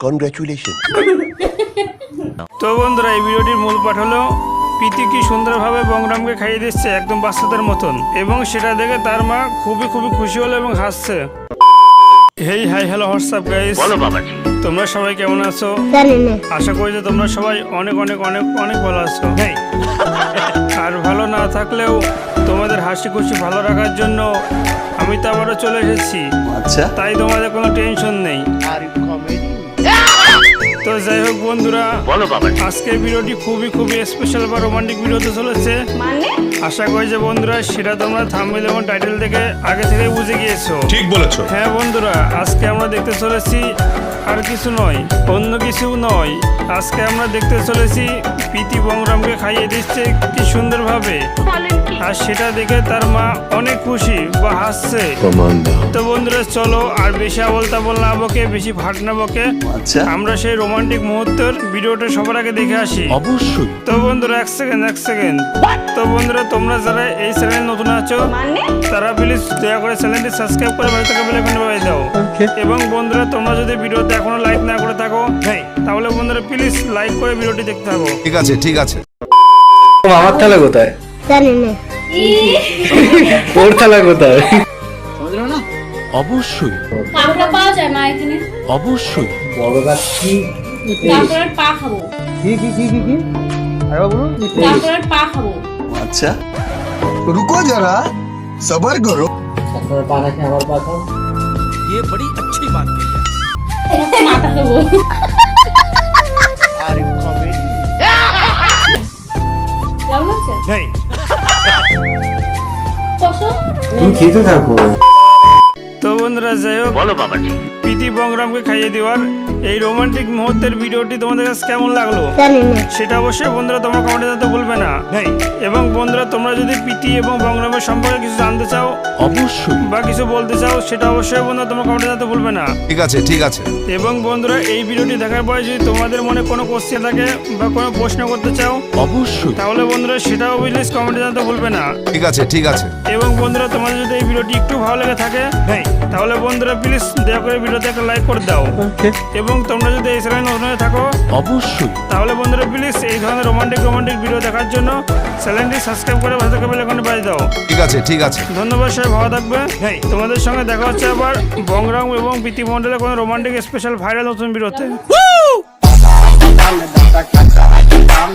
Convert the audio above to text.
Congratulations. তো বন্ধুরা এই ভিডিওটির মূল পাঠ হলো প্রীতি কি সুন্দরভাবে বংরামকে খাইয়ে দিচ্ছে একদম বাচ্চাদের মতন এবং সেটা দেখে তার মা খুবই খুবই খুশি হলো এবং হাসছে। Hey hi hello WhatsApp guys? বলো বাবাজি। তোমরা সবাই কেমন আছো? জানি না। আশা করি যে তোমরা সবাই অনেক অনেক অনেক অনেক ভালো আছো। আর ভালো না থাকলেও তোমাদের হাসি খুশি ভালো রাখার জন্য আমি তো আবারও চলে এসেছি। আচ্ছা। তাই তোমাদের কোনো টেনশন নেই। তো যাই হোক বন্ধুরা বলো বাবা আজকের ভিডিওটি খুবই খুবই স্পেশাল বা রোমান্টিক ভিডিওতে চলেছে। মানে? আশা করি যে বন্ধুরা সেটা তোমরা থাম্বনেল এবং টাইটেল থেকে আগে থেকে বুঝে গিয়েছো। ঠিক বলেছ। হ্যাঁ বন্ধুরা আজকে আমরা দেখতে চলেছি আর কিছু নয় অন্য কিছু নয়। আজকে আমরা দেখতে চলেছি প্রীতি বংরামকে খাইয়ে দিচ্ছে কি সুন্দরভাবে। আর সেটা দেখে তার মা অনেক খুশি বা হাসছে। তো বন্ধুরা চলো আর বেশি আবলতা বল না বকে বেশি ফাট না বকে আচ্ছা। আমরা সেই রোমান্টিক মুহূর্তের ভিডিওটা সবার আগে দেখে আসি। অবশ্যই। তো বন্ধুরা এক সেকেন্ড এক সেকেন্ড তো বন্ধুরা তোমরা যারা এই চ্যানেল নতুন আছো মানে? তারা প্লিজ দয়া করে চ্যানেলটি সাবস্ক্রাইব করে ভাই থেকে বেল আইকন বাজিয়ে দাও। এবং বন্ধুরা তোমরা যদি ভিডিওতে এখনও লাইক না করে থাকো তাহলে বন্ধুরা প্লিজ লাইক করে ভিডিওটি দেখতে থাকো। ঠিক আছে ঠিক আছে। আমার থালা কোথায়? জানি না। ওর থালা কোথায়? অবশ্যই। কাঁকড়া পাওয়া যায় মা এখানে? অবশ্যই। বড় গাছ কি? কাঁকড়ার পা খাব। কি কি কি কি কি? আরেকবার বলুন কাঁকড়ার পা খাব। আচ্ছা रुको जरा सबर करो আপনার পা নাকি আমার পা খাও মাথা খাবো কেমন আছে কষো তুমি খেতে থাকো তো বন্ধুরা যাই হোক প্রীতি বংরামকে খাইয়ে দেওয়ার এই রোমান্টিক মুহূর্তের ভিডিওটি তোমাদের কাছে কেমন লাগল? জানি না। সেটা অবশ্যই বন্ধুরা তোমরা কমেন্টে জানতে ভুলবে না। এবং বন্ধুরা তোমরা যদি প্রীতি এবং বংরামের সম্পর্কে কিছু জানতে চাও অবশ্যই। বা কিছু বলতে চাও সেটা অবশ্যই বন্ধুরা তোমরা কমেন্টে জানতে ভুলবে না। ঠিক আছে ঠিক আছে। এবং বন্ধুরা এই ভিডিওটি দেখার পরে যদি তোমাদের মনে কোনো কোশ্চেন থাকে বা কোনো প্রশ্ন করতে চাও অবশ্যই। তাহলে বন্ধুরা সেটাও প্লিজ কমেন্টে জানতে ভুলবে না। ঠিক আছে ঠিক আছে। এবং বন্ধুরা তোমাদের যদি এই ভিডিওটি একটু ভালো লেগে থাকে তাহলে বন্ধুরা প্লিজ দয়া করে ভিডিওতে একটা লাইক করে দাও। এবং তোমরা যদি এই চ্যানেল নতুন হয়ে থাকো অবশ্যই। তাহলে বন্ধুরা প্লিজ এই ধরনের রোমান্টিক রোমান্টিক ভিডিও দেখার জন্য চ্যানেলটি সাবস্ক্রাইব করে ভালো থাকবে এখানে বাজিয়ে দাও। ঠিক আছে ঠিক আছে। ধন্যবাদ সবাই ভালো থাকবে। তোমাদের সঙ্গে দেখা হচ্ছে আবার বংরং এবং প্রীতি কোনো রোমান্টিক স্পেশাল ভাইরাল নতুন ভিডিওতে